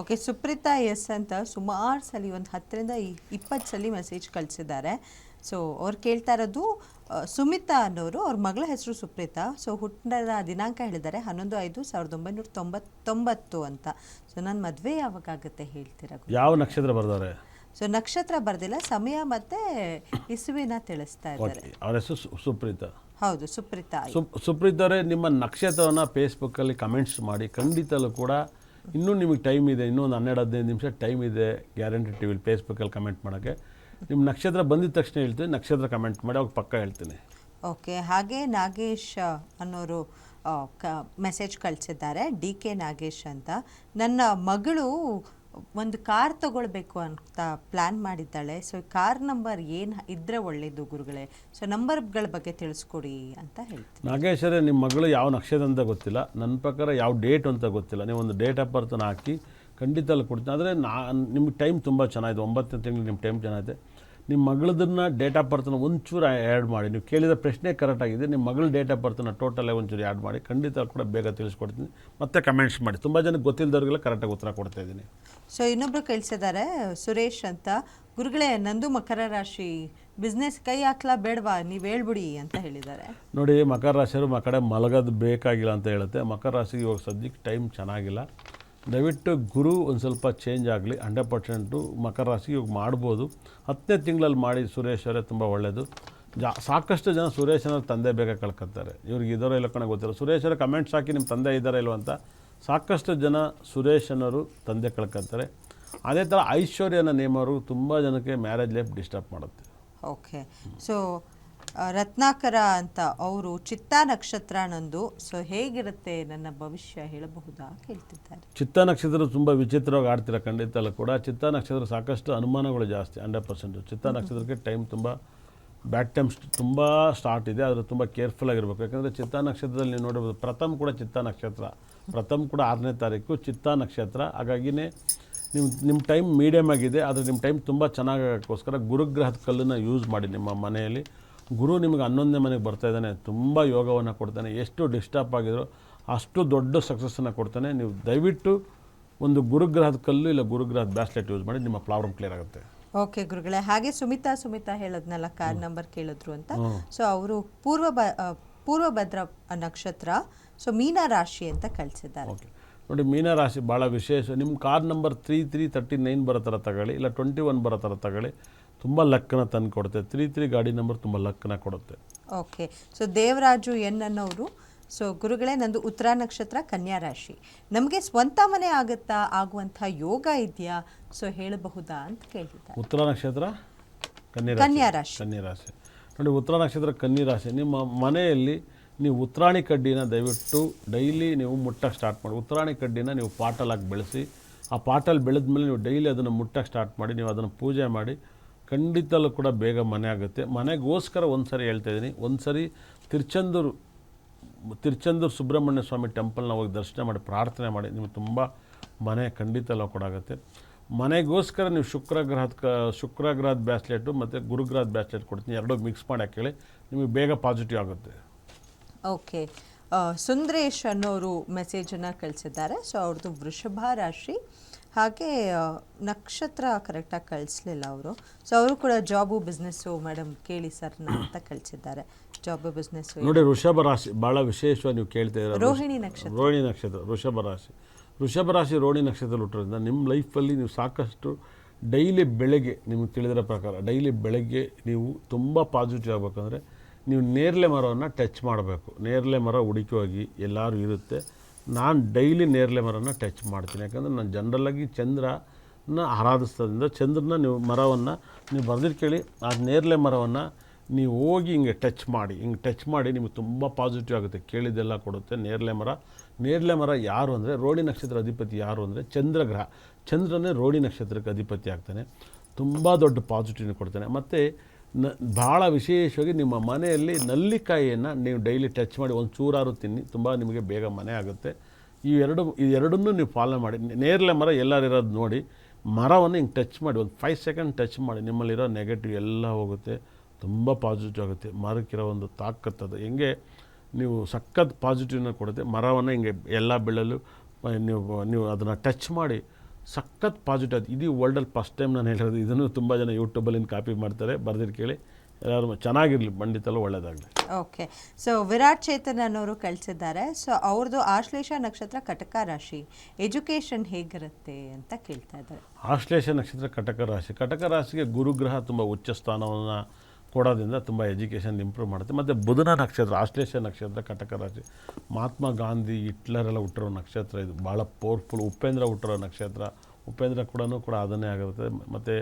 Okay Supreetha S ಅಂತ ಸುಮಾರು ಸಲ ಒಂದು ಹತ್ತರಿಂದ ಇಪ್ಪತ್ತು ಸಲ ಮೆಸೇಜ್ ಕಳಿಸಿದ್ದಾರೆ. ಸೊ ಅವ್ರು ಕೇಳ್ತಾ ಇರೋದು ಸುಮಿತಾ ಅನ್ನೋರು ಅವ್ರ ಮಗಳ ಹೆಸರು ಸುಪ್ರೀತಾ. ಸೊ ಹುಟ್ಟಿದ ದಿನಾಂಕ ಹೇಳಿದ್ದಾರೆ ಹನ್ನೊಂದು ಐದು ಸಾವಿರದ ಒಂಬೈನೂರ ತೊಂಬತ್ತೊಂಬತ್ತು ಅಂತ. ಸೊ ನನ್ನ ಮದುವೆ ಯಾವಾಗ ಆಗುತ್ತೆ ಹೇಳ್ತೀರಾ ಯಾವ ನಕ್ಷತ್ರ ಬರ್ದಾರೆ ಸೊ ನಕ್ಷತ್ರ ಬರ್ದಿಲ್ಲ ಸಮಯ ಮತ್ತೆ ಇಸುವಿನ ತಿಳಿಸ್ತಾ ಇದ್ದಾರೆ. ಅವ್ರ ಹೆಸರು ಸುಪ್ರೀತಾ. ಹೌದು ಸುಪ್ರೀತಾ. ಸುಪ್ರೀತಾರೆ ನಿಮ್ಮ ನಕ್ಷತ್ರವನ್ನು ಫೇಸ್ಬುಕ್ಕಲ್ಲಿ ಕಮೆಂಟ್ಸ್ ಮಾಡಿ ಖಂಡಿತಲೂ ಕೂಡ ಇನ್ನೂ ನಿಮಗೆ ಟೈಮ್ ಇದೆ, ಇನ್ನೊಂದು ಹನ್ನೆರಡು, ಹದಿನೈದು ನಿಮಿಷ ಟೈಮ್ ಇದೆ ಗ್ಯಾರಂಟಿ ಟಿ ವಿಲಿ ಫೇಸ್ಬುಕ್ಕಲ್ಲಿ ಕಮೆಂಟ್ ಮಾಡೋಕ್ಕೆ. ನಿಮ್ಮ ನಕ್ಷತ್ರ ಬಂದಿದ ತಕ್ಷಣ ಹೇಳ್ತೀನಿ, ನಕ್ಷತ್ರ ಕಮೆಂಟ್ ಮಾಡಿ, ಅವಾಗ ಪಕ್ಕ ಹೇಳ್ತೀನಿ. ಓಕೆ ಹಾಗೆ ನಾಗೇಶ್ ಅನ್ನೋರು ಮೆಸೇಜ್ ಕಳಿಸಿದ್ದಾರೆ, ಡಿ ಕೆ ನಾಗೇಶ್ ಅಂತ. ನನ್ನ ಮಗಳು ಒಂದು ಕಾರ್ ತಗೊಳ್ಬೇಕು ಅಂತ ಪ್ಲ್ಯಾನ್ ಮಾಡಿದ್ದಾಳೆ. ಸೊ ಕಾರ್ ನಂಬರ್ ಏನು ಇದ್ದರೆ ಒಳ್ಳೆಯದು ಗುರುಗಳೇ. ಸೊ ನಂಬರ್ಗಳ ಬಗ್ಗೆ ತಿಳಿಸ್ಕೊಡಿ ಅಂತ ಹೇಳ್ತೀನಿ. ನಾಗೇಶ್ವರ ನಿಮ್ಮ ಮಗಳು ಯಾವ ನಕ್ಷತ್ರ ಅಂತ ಗೊತ್ತಿಲ್ಲ. ನನ್ನ ಪ್ರಕಾರ ಯಾವ ಡೇಟ್ ಅಂತ ಗೊತ್ತಿಲ್ಲ. ನೀವು ಒಂದು ಡೇಟ್ ಆಫ್ ಬರ್ತನ ಹಾಕಿ ಖಂಡಿತ ಕೊಡ್ತೀನಿ. ಆದರೆ ನಾ ನಿಮ್ಗೆ ಟೈಮ್ ತುಂಬ ಚೆನ್ನಾಗಿದೆ. ಒಂಬತ್ತನೇ ತಿಂಗಳು ನಿಮ್ಮ ಟೈಮ್ ಚೆನ್ನಾಗಿದೆ. ನಿಮ್ಮ ಮಗಳದನ್ನ ಡೇಟ್ ಆಫ್ ಬರ್ತನ ಒಂಚೂರು ಆ್ಯಡ್ ಮಾಡಿ. ನೀವು ಕೇಳಿದ ಪ್ರಶ್ನೆ ಕರೆಕ್ಟಾಗಿದೆ ನಿಮ್ಮ ಮಗಳ ಡೇಟ್ ಆಫ್ ಬರ್ತನ ಟೋಟಲ್ ಒಂಚೂರು ಆ್ಯಡ್ ಮಾಡಿ. ಖಂಡಿತ ಕೂಡ ಬೇಗ ತಿಳಿಸ್ಕೊಡ್ತೀನಿ. ಮತ್ತೆ ಕಮೆಂಟ್ಸ್ ಮಾಡಿ. ತುಂಬ ಜನಕ್ಕೆ ಗೊತ್ತಿಲ್ಲದವ್ರಿಗೆಲ್ಲ ಕರೆಕ್ಟಾಗಿ ಉತ್ತರ ಕೊಡ್ತಾ ಇದ್ದೀನಿ. ಸೊ ಇನ್ನೊಬ್ರು ಕೇಳಿಸಿದ್ದಾರೆ ಸುರೇಶ್ ಅಂತ. ಗುರುಗಳೇ ನಂದು ಮಕರ ರಾಶಿ. ಬಿಸ್ನೆಸ್ ಕೈ ಹಾಕ್ಲಾ ಬೇಡವಾ? ನೀವು ಹೇಳ್ಬಿಡಿ ಅಂತ ಹೇಳಿದ್ದಾರೆ. ನೋಡಿ ಮಕರ ರಾಶಿಯವರು ಮಕಡೆ ಕಡೆ ಮಲಗೋದು ಬೇಕಾಗಿಲ್ಲ ಅಂತ ಹೇಳುತ್ತೆ. ಮಕರ ರಾಶಿಗೆ ಇವಾಗ ಸದ್ಯಕ್ಕೆ ಟೈಮ್ ಚೆನ್ನಾಗಿಲ್ಲ. ದಯವಿಟ್ಟು ಗುರು ಒಂದು ಸ್ವಲ್ಪ ಚೇಂಜ್ ಆಗಲಿ ಹಂಡ್ರೆಡ್ ಪರ್ಸೆಂಟು ಮಕರ ರಾಶಿಗೆ ಇವಾಗ ಮಾಡ್ಬೋದು. ಹತ್ತನೇ ತಿಂಗಳಲ್ಲಿ ಮಾಡಿ ಸುರೇಶ್ ಅವರೇ ತುಂಬ ಒಳ್ಳೆಯದು ಜಾ, ಸಾಕಷ್ಟು ಜನ ಸುರೇಶನ ತಂದೆ ಬೇಗ ಕಳ್ಕೊತಾರೆ. ಇವ್ರಿಗೆ ಇದರೋ ಇಲ್ಲ ಕಣ ಗೊತ್ತಿಲ್ಲ. ಸುರೇಶ್ ಅವರ ಕಮೆಂಟ್ಸ್ ಹಾಕಿ ನಿಮ್ಮ ತಂದೆ ಇದ್ದಾರೋ ಇಲ್ವ ಅಂತ ಸಾಕಷ್ಟು ಜನ ಸುರೇಶನವರು ತಂದೆ ಕಳ್ಕೊತಾರೆ. ಅದೇ ಥರ ಐಶ್ವರ್ಯನ ನೇಮವರು ತುಂಬ ಜನಕ್ಕೆ ಮ್ಯಾರೇಜ್ ಲೈಫ್ ಡಿಸ್ಟರ್ಬ್ ಮಾಡುತ್ತೆ. ಓಕೆ ಸೊ ರತ್ನಾಕರ ಅಂತ ಅವರು ಚಿತ್ತ ನಕ್ಷತ್ರ ನಂದು ಸೊ ಹೇಗಿರುತ್ತೆ ನನ್ನ ಭವಿಷ್ಯ ಹೇಳಬಹುದಾ ಕೇಳ್ತಿದ್ದಾರೆ. ಚಿತ್ತ ನಕ್ಷತ್ರ ತುಂಬ ವಿಚಿತ್ರವಾಗಿ ಆಡ್ತೀರ ಖಂಡಿತ ಅಲ್ಲ ಕೂಡ. ಚಿತ್ತ ನಕ್ಷತ್ರ ಸಾಕಷ್ಟು ಅನುಮಾನಗಳು ಜಾಸ್ತಿ ಹಂಡ್ರೆಡ್ ಪರ್ಸೆಂಟು ಚಿತ್ತ ನಕ್ಷತ್ರಕ್ಕೆ ಟೈಮ್ ತುಂಬ ಬ್ಯಾಡ್ ಟೈಮ್ ತುಂಬ ಸ್ಟಾರ್ಟ್ ಇದೆ. ಆದರೆ ತುಂಬ ಕೇರ್ಫುಲ್ ಆಗಿರ್ಬೇಕು. ಯಾಕಂದರೆ ಚಿತ್ತ ನಕ್ಷತ್ರದಲ್ಲಿ ನೀವು ನೋಡಬಹುದು ಪ್ರಥಮ್ ಕೂಡ ಚಿತ್ತ ನಕ್ಷತ್ರ. ಪ್ರಥಮ್ ಕೂಡ ಆರನೇ ತಾರೀಕು ಚಿತ್ತ ನಕ್ಷತ್ರ. ಹಾಗಾಗಿನೇ ನಿಮ್ಮ ನಿಮ್ಮ ಟೈಮ್ ಮೀಡಿಯಮ್ ಆಗಿದೆ. ಆದರೆ ನಿಮ್ಮ ಟೈಮ್ ತುಂಬ ಚೆನ್ನಾಗೋಕ್ಕೋಸ್ಕರ ಗುರುಗ್ರಹದ ಕಲ್ಲನ್ನು ಯೂಸ್ ಮಾಡಿ ನಿಮ್ಮ ಮನೆಯಲ್ಲಿ. ಗುರು ನಿಮಗೆ ಹನ್ನೊಂದನೇ ಮನೆಗೆ ಬರ್ತಾ ಇದ್ದಾನೆ ತುಂಬ ಯೋಗವನ್ನು ಕೊಡ್ತಾನೆ ಎಷ್ಟು ಡಿಸ್ಟರ್ಬ್ ಆಗಿದ್ರು ಅಷ್ಟು ದೊಡ್ಡ ಸಕ್ಸಸ್ಸನ್ನು ಕೊಡ್ತಾನೆ. ನೀವು ದಯವಿಟ್ಟು ಒಂದು ಗುರುಗ್ರಹದ ಕಲ್ಲು ಇಲ್ಲ ಗುರುಗ್ರಹದ ಬ್ಯಾಸ್ಲೆಟ್ ಯೂಸ್ ಮಾಡಿ ನಿಮ್ಮ ಪ್ರಾಬ್ಲಮ್ ಕ್ಲಿಯರ್ ಆಗುತ್ತೆ. ಓಕೆ ಗುರುಗಳೇ ಹಾಗೆ ಸುಮಿತಾ ಸುಮಿತಾ ಹೇಳದ್ನಲ್ಲ ಕಾರ್ ನಂಬರ್ ಕೇಳಿದ್ರು ಅಂತ. ಸೊ ಅವರು ಪೂರ್ವ ಬ ಆ, ಪೂರ್ವ ಭದ್ರ ನಕ್ಷತ್ರ ಸೊ ಮೀನ ರಾಶಿ ಅಂತ ಕಳಿಸಿದ್ದಾರೆ. ಓಕೆ ನೋಡಿ ಮೀನ ರಾಶಿ ಭಾಳ ವಿಶೇಷ. ನಿಮ್ಮ car number three three thirty nine ಬರೋ ಥರ ತಗೊಳ್ಳಿ ಇಲ್ಲ ಟ್ವೆಂಟಿ ಒನ್ ಬರೋ ಥರ ತಗೊಳ್ಳಿ. ತುಂಬ ಲಕ್ಕನ ತಂದು ಕೊಡುತ್ತೆ. ತ್ರೀ ತ್ರೀ ಗಾಡಿ ನಂಬರ್ ತುಂಬ ಲಕ್ಕನ ಕೊಡುತ್ತೆ. ಓಕೆ ಸೊ ದೇವರಾಜು ಎನ್ ಅನ್ನೋರು ಸೊ ಗುರುಗಳೇ ನಂದು ಉತ್ತರ ನಕ್ಷತ್ರ ಕನ್ಯಾ ರಾಶಿ. ನಮಗೆ ಸ್ವಂತ ಮನೆ ಆಗುತ್ತಾ? ಆಗುವಂಥ ಯೋಗ ಇದೆಯಾ? ಸೊ ಹೇಳಬಹುದಾ ಅಂತ ಕೇಳಿದ್ದಾರೆ ಉತ್ತರ ನಕ್ಷತ್ರ ಕನ್ಯಾ ಕನ್ಯಾ ರಾಶಿ. ಕನ್ಯಾ ರಾಶಿ. ನೋಡಿ ಉತ್ತರ ನಕ್ಷತ್ರ ಕನ್ಯಾ ರಾಶಿ. ನಿಮ್ಮ ಮನೆಯಲ್ಲಿ ನೀವು ಉತ್ತರಾಣಿ ಕಡ್ಡಿನ ದಯವಿಟ್ಟು ಡೈಲಿ ನೀವು ಮುಟ್ಟಕ್ಕೆ ಸ್ಟಾರ್ಟ್ ಮಾಡಿ. ಉತ್ತರಾಣಿ ಕಡ್ಡಿನ ನೀವು ಪಾಟಲಾಗಿ ಬೆಳೆಸಿ ಆ ಪಾಟಲ್ಲಿ ಬೆಳೆದ ಮೇಲೆ ನೀವು ಡೈಲಿ ಅದನ್ನು ಮುಟ್ಟಕ್ಕೆ ಸ್ಟಾರ್ಟ್ ಮಾಡಿ ನೀವು ಅದನ್ನು ಪೂಜೆ ಮಾಡಿ ಖಂಡಿತಲ್ಲೂ ಕೂಡ ಬೇಗ ಮನೆ ಆಗುತ್ತೆ. ಮನೆಗೋಸ್ಕರ ಒಂದು ಸರಿ ಹೇಳ್ತಾ ಇದ್ದೀನಿ. ಒಂದು ಸರಿ ತಿರುಚಂದೂರು ತಿರುಚಂದೂರು ಸುಬ್ರಹ್ಮಣ್ಯ ಸ್ವಾಮಿ ಟೆಂಪಲ್ನ ಹೋಗಿ ದರ್ಶನ ಮಾಡಿ, ಪ್ರಾರ್ಥನೆ ಮಾಡಿ, ನಿಮಗೆ ತುಂಬ ಮನೆ ಖಂಡಿತಲ್ಲೂ ಕೂಡ ಆಗುತ್ತೆ ಮನೆಗೋಸ್ಕರ ನೀವು ಶುಕ್ರಗ್ರಹದ ಕ, ಶುಕ್ರಗ್ರಹದ ಬ್ಯಾಸ್ಲೆಟು ಮತ್ತು ಗುರುಗ್ರಹದ ಬ್ಯಾಸ್ಲೆಟ್ ಕೊಡ್ತೀನಿ. ಎರಡೂ ಮಿಕ್ಸ್ ಮಾಡಿ ಹಾಕೇಳಿ ನಿಮಗೆ ಬೇಗ ಪಾಸಿಟಿವ್ ಆಗುತ್ತೆ. ಓಕೆ. ಸುಂದ್ರೇಶ್ ಸುಂದರೇಶ್ ಅನ್ನೋರು ಮೆಸೇಜನ್ನು ಕಳಿಸಿದ್ದಾರೆ. ಸೊ ಅವ್ರದ್ದು ವೃಷಭ ರಾಶಿ. ಹಾಗೆ ನಕ್ಷತ್ರ ಕರೆಕ್ಟಾಗಿ ಕಳಿಸ್ಲಿಲ್ಲ ಅವರು. ಸೊ ಅವರು ಕೂಡ ಜಾಬು ಬಿಸ್ನೆಸ್ಸು ಮೇಡಮ್ ಕೇಳಿ ಸರ್ ಅಂತ ಕಳಿಸಿದ್ದಾರೆ. ಜಾಬು ಬಿಸ್ನೆಸ್ ನೋಡಿ ಋಷಭ ರಾಶಿ ಭಾಳ ವಿಶೇಷವಾಗಿ ನೀವು ಕೇಳ್ತಾ ಇದ್ದೀರ ರೋಹಿಣಿ ನಕ್ಷತ್ರ. ರೋಹಿಣಿ ನಕ್ಷತ್ರ ವೃಷಭ ರಾಶಿ. ಋಷಭ ರಾಶಿ ರೋಹಿಣಿ ನಕ್ಷತ್ರ ಹುಟ್ಟೋದ್ರಿಂದ ನಿಮ್ಮ ಲೈಫಲ್ಲಿ ನೀವು ಸಾಕಷ್ಟು ಡೈಲಿ ಬೆಳಗ್ಗೆ ನಿಮಗೆ ತಿಳಿದಿರೋ ಪ್ರಕಾರ ಡೈಲಿ ಬೆಳಗ್ಗೆ ನೀವು ತುಂಬ ಪಾಸಿಟಿವ್ ಆಗಬೇಕಂದ್ರೆ ನೀವು ನೇರಳೆ ಮರವನ್ನು ಟಚ್ ಮಾಡಬೇಕು. ನೇರಳೆ ಮರ ಹುಡುಕಿ ಹೋಗಿ ಎಲ್ಲರೂ ಇರುತ್ತೆ. ನಾನು ಡೈಲಿ ನೇರಳೆ ಮರನ ಟಚ್ ಮಾಡ್ತೀನಿ. ಯಾಕಂದರೆ ನಾನು ಜನರಲ್ಲಾಗಿ ಚಂದ್ರನ ಆರಾಧಿಸ್ತದಿಂದ ಚಂದ್ರನ ನೀವು ಮರವನ್ನು ನೀವು ಬರೆದಿಟ್ಟು ಕೇಳಿ, ಆ ನೇರಳೆ ಮರವನ್ನು ನೀವು ಹೋಗಿ ಹಿಂಗೆ ಟಚ್ ಮಾಡಿ, ಹಿಂಗೆ ಟಚ್ ಮಾಡಿ ನಿಮಗೆ ತುಂಬ ಪಾಸಿಟಿವ್ ಆಗುತ್ತೆ. ಕೇಳಿದ್ದೆಲ್ಲ ಕೊಡುತ್ತೆ. ನೇರಳೆ ಮರ ನೇರಳೆ ಮರ ಯಾರು ಅಂದರೆ ರೋಡಿ ನಕ್ಷತ್ರ ಅಧಿಪತಿ ಯಾರು ಅಂದರೆ ಚಂದ್ರಗ್ರಹ. ಚಂದ್ರನೇ ರೋಡಿ ನಕ್ಷತ್ರಕ್ಕೆ ಅಧಿಪತಿ ಆಗ್ತಾನೆ. ತುಂಬ ದೊಡ್ಡ ಪಾಸಿಟಿವ್ನ ಕೊಡ್ತಾನೆ. ಮತ್ತು ನ ಭಾಳ ವಿಶೇಷವಾಗಿ ನಿಮ್ಮ ಮನೆಯಲ್ಲಿ ನಲ್ಲಿಕಾಯಿಯನ್ನು ನೀವು ಡೈಲಿ ಟಚ್ ಮಾಡಿ ಒಂದು ಚೂರಾರು ತಿನ್ನಿ, ತುಂಬ ನಿಮಗೆ ಬೇಗ ಮನೆ ಆಗುತ್ತೆ. ಈ ಎರಡು, ಈ ಎರಡನ್ನೂ ನೀವು ಫಾಲೋ ಮಾಡಿ. ನೇರಳೆ ಮರ ಎಲ್ಲರಿರೋದು ನೋಡಿ, ಮರವನ್ನು ಹಿಂಗೆ ಟಚ್ ಮಾಡಿ, ಒಂದು ಫೈವ್ ಸೆಕೆಂಡ್ ಟಚ್ ಮಾಡಿ, ನಿಮ್ಮಲ್ಲಿರೋ ನೆಗೆಟಿವ್ ಎಲ್ಲ ಹೋಗುತ್ತೆ, ತುಂಬ ಪಾಸಿಟಿವ್ ಆಗುತ್ತೆ. ಮರಕ್ಕಿರೋ ಒಂದು ತಾಕತ್ತದು ಹೆಂಗೆ ನೀವು ಸಖತ್ ಪಾಸಿಟಿವ್ನ ಕೊಡುತ್ತೆ. ಮರವನ್ನು ಹಿಂಗೆ ಎಲ್ಲ ಬೆಳೆಯಲು ನೀವು ನೀವು ಅದನ್ನು ಟಚ್ ಮಾಡಿ ಸಖತ್ ಪಾಸಿಟಿವ್ ಇದು ವರ್ಲ್ಡಲ್ಲಿ ಫಸ್ಟ್ ಟೈಮ್ ನಾನು ಹೇಳಿರೋದು ಇದನ್ನು ತುಂಬ ಜನ ಯೂಟ್ಯೂಬಲ್ಲಿ ಕಾಪಿ ಮಾಡ್ತಾರೆ. ಬರ್ದಿರ್ ಕೇಳಿ ಎಲ್ಲರೂ ಚೆನ್ನಾಗಿರಲಿ ಬಂಡಿತಲ್ಲೂ ಒಳ್ಳೆಯದಾಗಲಿ ಓಕೆ ಸೊ ವಿರಾಟ್ ಚೇತನ್ ಅನ್ನೋರು ಕಳಿಸಿದ್ದಾರೆ. ಸೊ ಅವ್ರದ್ದು ಆಶ್ಲೇಷ ನಕ್ಷತ್ರ ಕಟಕ ರಾಶಿ. ಎಜುಕೇಷನ್ ಹೇಗಿರುತ್ತೆ ಅಂತ ಕೇಳ್ತಾ ಇದ್ದಾರೆ. ಆಶ್ಲೇಷ ನಕ್ಷತ್ರ ಕಟಕ ರಾಶಿ. ಕಟಕ ರಾಶಿಗೆ ಗುರುಗ್ರಹ ತುಂಬ ಉಚ್ಚ ಸ್ಥಾನವನ್ನು ಕೊಡೋದ್ರಿಂದ ತುಂಬ ಎಜುಕೇಷನ್ ಇಂಪ್ರೂವ್ ಮಾಡುತ್ತೆ. ಮತ್ತು ಬುಧನ ನಕ್ಷತ್ರ ಆಶ್ಲೇಷ ನಕ್ಷತ್ರ, ಕಟಕ ರಾಶಿ, ಮಹಾತ್ಮ ಗಾಂಧಿ ಹಿಟ್ಲರ್ ಎಲ್ಲ ಹುಟ್ಟಿರೋ ನಕ್ಷತ್ರ ಇದು. ಭಾಳ ಪವರ್ಫುಲ್ ಉಪೇಂದ್ರ ಹುಟ್ಟಿರೋ ನಕ್ಷತ್ರ, ಉಪೇಂದ್ರ ಕೂಡ ಕೂಡ ಅದನ್ನೇ ಆಗಿರುತ್ತೆ. ಮತ್ತು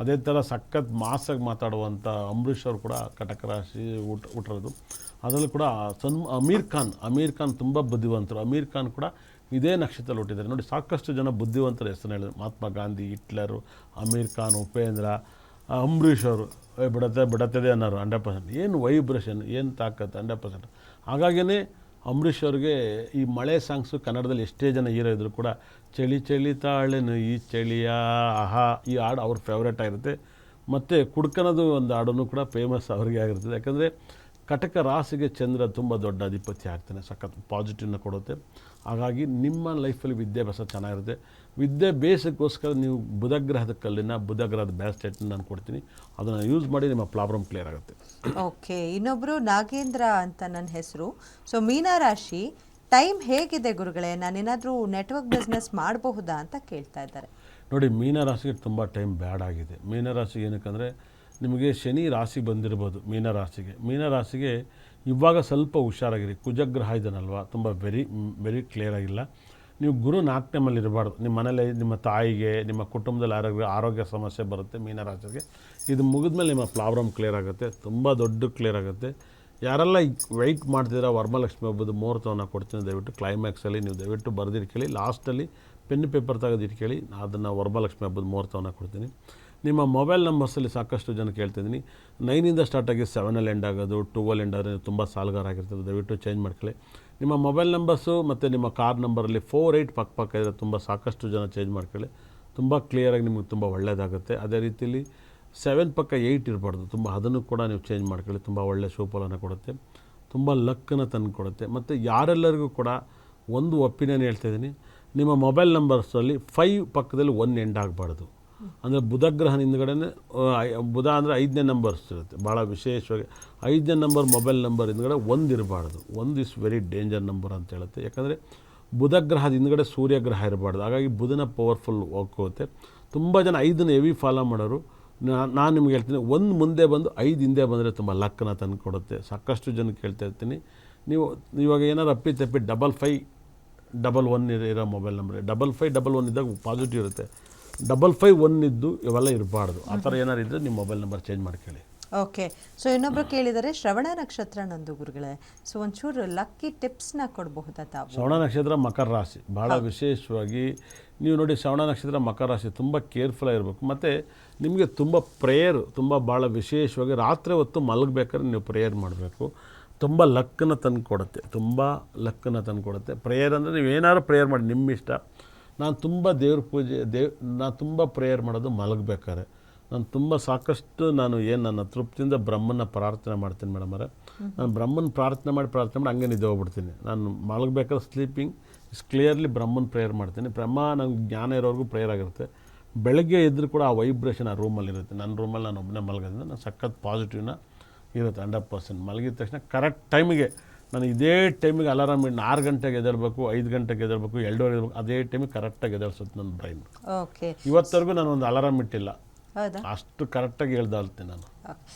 ಅದೇ ಥರ ಸಖತ್ ಮಾಸಾಗಿ ಮಾತಾಡುವಂಥ ಅಂಬರೀಷ್ ಅವರು ಕೂಡ ಕಟಕ ರಾಶಿ ಹುಟ್, ಹುಟ್ಟಿರೋದು. ಅದರಲ್ಲೂ ಕೂಡ ಸನ್, ಅಮೀರ್ ಖಾನ್ ಅಮೀರ್ ಖಾನ್ ತುಂಬ ಬುದ್ಧಿವಂತರು. ಅಮೀರ್ ಖಾನ್ ಕೂಡ ಇದೇ ನಕ್ಷತ್ರದಲ್ಲಿ ಹುಟ್ಟಿದ್ದಾರೆ. ನೋಡಿ, ಸಾಕಷ್ಟು ಜನ ಬುದ್ಧಿವಂತರ ಹೆಸರು ಹೇಳಿದ್ರು. ಮಹಾತ್ಮ ಗಾಂಧಿ, ಹಿಟ್ಲರು, ಅಮೀರ್ ಖಾನ್, ಉಪೇಂದ್ರ ಅಂಬರೀಷ್ ಅವರು ಬಿಡತ್ತೆ, ಬಿಡತ್ತದೆ ಅನ್ನೋರು, ಹಂಡ್ರೆಡ್ ಪರ್ಸೆಂಟ್. ಏನು ವೈಬ್ರೇಷನ್ ಏನು ತಾಕತ್ತು ಹಂಡ್ರೆಡ್ ಪರ್ಸೆಂಟ್. ಹಾಗಾಗಿನೇ ಅಂಬರೀಷ್ ಅವ್ರಿಗೆ ಈ ಮಳೆ ಸಾಂಗ್ಸು ಕನ್ನಡದಲ್ಲಿ ಎಷ್ಟೇ ಜನ ಹೀರೋ ಇದ್ರು ಕೂಡ, ಚಳಿ ಚಳಿ ತಾಳೆನು ಈ ಚಳಿಯ, ಆಹಾ, ಈ ಹಾಡು ಅವ್ರ ಫೇವ್ರೇಟ್ ಆಗಿರುತ್ತೆ. ಮತ್ತು ಕುಡ್ಕನದು ಒಂದು ಹಾಡನ್ನು ಕೂಡ ಫೇಮಸ್ ಅವರಿಗೆ ಆಗಿರ್ತದೆ. ಯಾಕಂದರೆ ಕಟಕ ರಾಸಿಗೆ ಚಂದ್ರ ತುಂಬ ದೊಡ್ಡ ಅಧಿಪತಿ ಆಗ್ತಾನೆ, ಸಖತ್ ಪಾಸಿಟಿವ್ನ ಕೊಡುತ್ತೆ. ಹಾಗಾಗಿ ನಿಮ್ಮ ಲೈಫಲ್ಲಿ ವಿದ್ಯಾಭ್ಯಾಸ ಚೆನ್ನಾಗಿರುತ್ತೆ. ವಿದ್ಯಾಭ್ಯಾಸಕ್ಕೋಸ್ಕರ ನೀವು ಬುಧಗ್ರಹದ ಕಲ್ಲಿನ ಬುಧಗ್ರಹದ ಬ್ಯಾಸ್ಟೆಟ್ನ ನಾನು ಕೊಡ್ತೀನಿ. ಅದನ್ನು ಯೂಸ್ ಮಾಡಿ ನಿಮ್ಮ ಪ್ರಾಬ್ಲಮ್ ಕ್ಲಿಯರ್ ಆಗುತ್ತೆ. ಓಕೆ ಇನ್ನೊಬ್ಬರು ನಾಗೇಂದ್ರ ಅಂತ ನನ್ನ ಹೆಸರು. ಸೊ ಮೀನಾ ರಾಶಿ ಟೈಮ್ ಹೇಗಿದೆ ಗುರುಗಳೇ? ನಾನೇನಾದರೂ ನೆಟ್ವರ್ಕ್ ಬಿಸ್ನೆಸ್ ಮಾಡಬಹುದಾ ಅಂತ ಕೇಳ್ತಾ ಇದ್ದಾರೆ. ನೋಡಿ ಮೀನರಾಶಿಗೆ ತುಂಬ ಟೈಮ್ ಬ್ಯಾಡ್ ಆಗಿದೆ. ಮೀನರಾಶಿಗೆ ಏನಕ್ಕಂದರೆ ನಿಮಗೆ ಶನಿ ರಾಶಿ ಬಂದಿರ್ಬೋದು ಮೀನರಾಶಿಗೆ ಮೀನರಾಶಿಗೆ ಇವಾಗ ಸ್ವಲ್ಪ ಹುಷಾರಾಗಿರಿ. ಕುಜಗ್ರಹ ಇದನ್ನಲ್ವ ತುಂಬ ವೆರಿ ವೆರಿ ಕ್ಲಿಯರ್ ಆಗಿಲ್ಲ. ನೀವು ಗುರು ನಾಲ್ಕನೇ ಇರಬಾರ್ದು. ನಿಮ್ಮ ಮನೇಲಿ ನಿಮ್ಮ ತಾಯಿಗೆ, ನಿಮ್ಮ ಕುಟುಂಬದಲ್ಲಿ ಆರೋಗ್ಯ ಆರೋಗ್ಯ ಸಮಸ್ಯೆ ಬರುತ್ತೆ ಮೀನರಾಶಿಗೆ ಇದು ಮುಗಿದ್ಮೇಲೆ ನಿಮ್ಮ ಪ್ರಾಬ್ಲಮ್ ಕ್ಲಿಯರ್ ಆಗುತ್ತೆ. ತುಂಬ ದೊಡ್ಡ ಕ್ಲಿಯರ್ ಆಗುತ್ತೆ. ಯಾರೆಲ್ಲ ವೆಯ್ಟ್ ಮಾಡ್ತಿದ್ದೀರಾ ವರಮಹಾಲಕ್ಷ್ಮಿ ಹಬ್ಬದ ಮುಹೂರ್ತವನ್ನು ಕೊಡ್ತೀನಿ, ದಯವಿಟ್ಟು ಕ್ಲೈಮ್ಯಾಕ್ಸಲ್ಲಿ ನೀವು ದಯವಿಟ್ಟು ಬರೆದಿಟ್ಕೊಳ್ಳಿ ಲಾಸ್ಟಲ್ಲಿ ಪೆನ್ ಪೇಪರ್ ತೆಗೆದು ಕೇಳಿ. ಅದನ್ನು ವರಮಹಾಲಕ್ಷ್ಮಿ ಹಬ್ಬದ ಮುಹೂರ್ತವನ್ನು ಕೊಡ್ತೀನಿ. ನಿಮ್ಮ ಮೊಬೈಲ್ ನಂಬರ್ಸಲ್ಲಿ ಸಾಕಷ್ಟು ಜನ ಕೇಳ್ತಿದ್ದೀನಿ. ನೈನಿಂದ ಸ್ಟಾರ್ಟ್ ಆಗಿ ಸೆವೆನಲ್ಲಿ ಎಂಡ್ ಆಗೋದು ಟೂವಲ್ಲಿ ಎಂಡ್ ಆದರೆ ತುಂಬ ಸಾಲಗಾರ ಆಗಿರ್ತದೆ ದಯವಿಟ್ಟು ಚೇಂಜ್ ಮಾಡ್ಕೊಳ್ಳಿ. ನಿಮ್ಮ ಮೊಬೈಲ್ ನಂಬರ್ಸು ಮತ್ತು ನಿಮ್ಮ ಕಾರ್ ನಂಬರಲ್ಲಿ ಫೋರ್ ಏಯ್ಟ್ ಪಕ್ಕ ಪಕ್ಕ ಇದ್ದರೆ ತುಂಬ ಸಾಕಷ್ಟು ಜನ ಚೇಂಜ್ ಮಾಡ್ಕೊಳ್ಳಿ. ತುಂಬ ಕ್ಲಿಯರಾಗಿ ನಿಮಗೆ ತುಂಬ ಒಳ್ಳೆಯದಾಗುತ್ತೆ ಅದೇ ರೀತಿಯಲ್ಲಿ ಸೆವೆನ್ ಪಕ್ಕ ಏಯ್ಟ್ ಇರಬಾರ್ದು. ತುಂಬ ಅದನ್ನು ಕೂಡ ನೀವು ಚೇಂಜ್ ಮಾಡ್ಕೊಳ್ಳಿ. ತುಂಬ ಒಳ್ಳೆಯ ಶುಭಫಲನ ಕೊಡುತ್ತೆ. ತುಂಬ ಲಕ್ಕನ್ನು ತಂದು ಕೊಡುತ್ತೆ. ಮತ್ತು ಯಾರೆಲ್ಲರಿಗೂ ಕೂಡ ಒಂದು ಒಪಿನಿಯನ್ ಹೇಳ್ತಾ ಇದ್ದೀನಿ. ನಿಮ್ಮ ಮೊಬೈಲ್ ನಂಬರ್ಸಲ್ಲಿ ಫೈವ್ ಪಕ್ಕದಲ್ಲಿ ಒನ್ ಎಂಡ್ ಆಗಬಾರ್ದು. ಅಂದರೆ ಬುಧಗ್ರಹನ ಐ- ಬುಧ ಅಂದರೆ ಐದನೇ ನಂಬರ್ಸ್ ಇರುತ್ತೆ. ಭಾಳ ವಿಶೇಷವಾಗಿ ಐದನೇ ನಂಬರ್ ಮೊಬೈಲ್ ನಂಬರ್ ಹಿಂದ್ಗಡೆ ಒಂದು ಇರಬಾರ್ದು ಒಂದು ಇಸ್ ವೆರಿ ಡೇಂಜರ್ ನಂಬರ್ ಅಂತ ಹೇಳುತ್ತೆ. ಯಾಕಂದರೆ ಬುಧಗ್ರಹದ ಹಿಂದ್ಗಡೆ ಸೂರ್ಯಗ್ರಹ ಇರಬಾರ್ದು. ಹಾಗಾಗಿ ಬುಧನ ಪವರ್ಫುಲ್ ಹೋಗುತ್ತೆ. ತುಂಬ ಜನ ಐದನ್ನ ಹೆವಿ ಫಾಲೋ ಮಾಡೋರು. ನಾನು ನಿಮ್ಗೆ ಹೇಳ್ತೀನಿ, ಒಂದು ಮುಂದೆ ಬಂದು ಐದು ಹಿಂದೆ ಬಂದರೆ ತುಂಬ ಲಕ್ಕನ ತಂದು ಕೊಡುತ್ತೆ. ಸಾಕಷ್ಟು ಜನಕ್ಕೆ ಹೇಳ್ತಾ ಇರ್ತೀನಿ. ನೀವು, ಇವಾಗ ಏನಾದ್ರು ಅಪ್ಪಿ ತಪ್ಪಿ ಡಬಲ್ ಫೈ ಡಬಲ್ ಒನ್ ಇರೋ mobile number double five double one ಇದ್ದಾಗ ಪಾಸಿಟಿವ್ ಇರುತ್ತೆ. ಡಬಲ್ ಫೈವ್ ಒನ್ ಇದ್ದು ಇವೆಲ್ಲ ಇರಬಾರ್ದು. ಆ ಥರ ಏನಾರು ಇದ್ದರೆ ನಿಮ್ಮ ಮೊಬೈಲ್ ನಂಬರ್ ಚೇಂಜ್ ಮಾಡ್ಕೊಳ್ಳಿ. ಓಕೆ. ಸೊ ಇನ್ನೊಬ್ರು ಕೇಳಿದರೆ ಶ್ರವಣ ನಕ್ಷತ್ರ ನಂದು ಗುರುಗಳೇ. ಸೊ ಒಂಚೂರು ಲಕ್ಕಿ ಟಿಪ್ಸ್ನ ಕೊಡಬಹುದಾ ತಾವು? ಶ್ರವಣ ನಕ್ಷತ್ರ ಮಕರ ರಾಶಿ. ಭಾಳ ವಿಶೇಷವಾಗಿ ನೀವು ನೋಡಿ ಶ್ರವಣ ನಕ್ಷತ್ರ ಮಕರ ರಾಶಿ ತುಂಬ ಕೇರ್ಫುಲ್ ಆಗಿರಬೇಕು. ಮತ್ತು ನಿಮಗೆ ತುಂಬ ಪ್ರೇಯರ್ ತುಂಬ ಭಾಳ ವಿಶೇಷವಾಗಿ ರಾತ್ರಿ ಹೊತ್ತು ಮಲಗಬೇಕಾದ್ರೆ ನೀವು ಪ್ರೇಯರ್ ಮಾಡಬೇಕು. ತುಂಬ ಲಕ್ಕನ್ನು ತಂದು ಕೊಡುತ್ತೆ ತುಂಬ ಲಕ್ಕನ್ನು ತಂದು ಕೊಡುತ್ತೆ ಪ್ರೇಯರ್ ಅಂದರೆ ನೀವು ಏನಾದ್ರು ಪ್ರೇಯರ್ ಮಾಡಿ ನಿಮ್ಮ ಇಷ್ಟ ನಾನು ತುಂಬ ದೇವ್ರ ಪೂಜೆ, ದೇವ್, ನಾನು ತುಂಬ ಪ್ರೇಯರ್ ಮಾಡೋದು ಮಲಗಬೇಕಾದ್ರೆ. ನಾನು ತುಂಬ ಸಾಕಷ್ಟು ನಾನು ಏನು ನನ್ನ ತೃಪ್ತಿಯಿಂದ ಬ್ರಹ್ಮನ ಪ್ರಾರ್ಥನೆ ಮಾಡ್ತೀನಿ ಮೇಡಮರೆ ನಾನು ಬ್ರಹ್ಮನ ಪ್ರಾರ್ಥನೆ ಮಾಡಿ ಪ್ರಾರ್ಥನೆ ಮಾಡಿ ಹಂಗೆ ನಿದ್ದೆ ಹೋಗ್ಬಿಡ್ತೀನಿ ನಾನು ಮಲಗಬೇಕಾದ್ರೆ ಸ್ಲೀಪಿಂಗ್ ಇಸ್ ಕ್ಲಿಯರ್ಲಿ ಬ್ರಹ್ಮನ ಪ್ರೇಯರ್ ಮಾಡ್ತೀನಿ. ಬ್ರಹ್ಮ ನಂಗೆ ಜ್ಞಾನ ಇರೋರ್ಗೂ ಪ್ರೇಯರ್ ಆಗಿರುತ್ತೆ. ಬೆಳಗ್ಗೆ ಇದ್ದರೂ ಕೂಡ ಆ ವೈಬ್ರೇಷನ್ ಆ ರೂಮಲ್ಲಿರುತ್ತೆ ನನ್ನ ರೂಮಲ್ಲಿ ನಾನು ಒಬ್ಬನೇ ಮಲಗೋದ್ರಿಂದ ನಾನು ಸಖತ್ ಪಾಸಿಟಿವ್ನ ಇರುತ್ತೆ ಹಂಡ್ರೆಡ್ ಪರ್ಸೆಂಟ್ ಮಲಗಿದ ತಕ್ಷಣ ಕರೆಕ್ಟ್ ಟೈಮಿಗೆ ನಾನು ಇದೇ ಟೈಮಿಗೆ ಅಲಾರಾಮ್ ಇಟ್ಟು ಆರು ಗಂಟೆಗೆ ಎದರ್ಬೇಕು ಐದು ಗಂಟೆಗೆ ಎದ್ದೇಳಬೇಕು ಎರಡೂವರೆ ಎದರ್ಬೇಕು ಅದೇ ಟೈಮಿಗೆ ಕರೆಕ್ಟಾಗಿ ಎದರ್ಸುತ್ತೆ ನನ್ನ ಬ್ರೈನ್ ಓಕೆ ಇವತ್ತವರೆಗೂ ನಾನು ಒಂದು ಅಲಾರಾಮ್ ಇಟ್ಟಿಲ್ಲ. ಹೌದಾ? ಅಷ್ಟು ಕರೆಕ್ಟಾಗಿ ಹೇಳ್ದಾಳ್ತೀನಿ ನಾನು.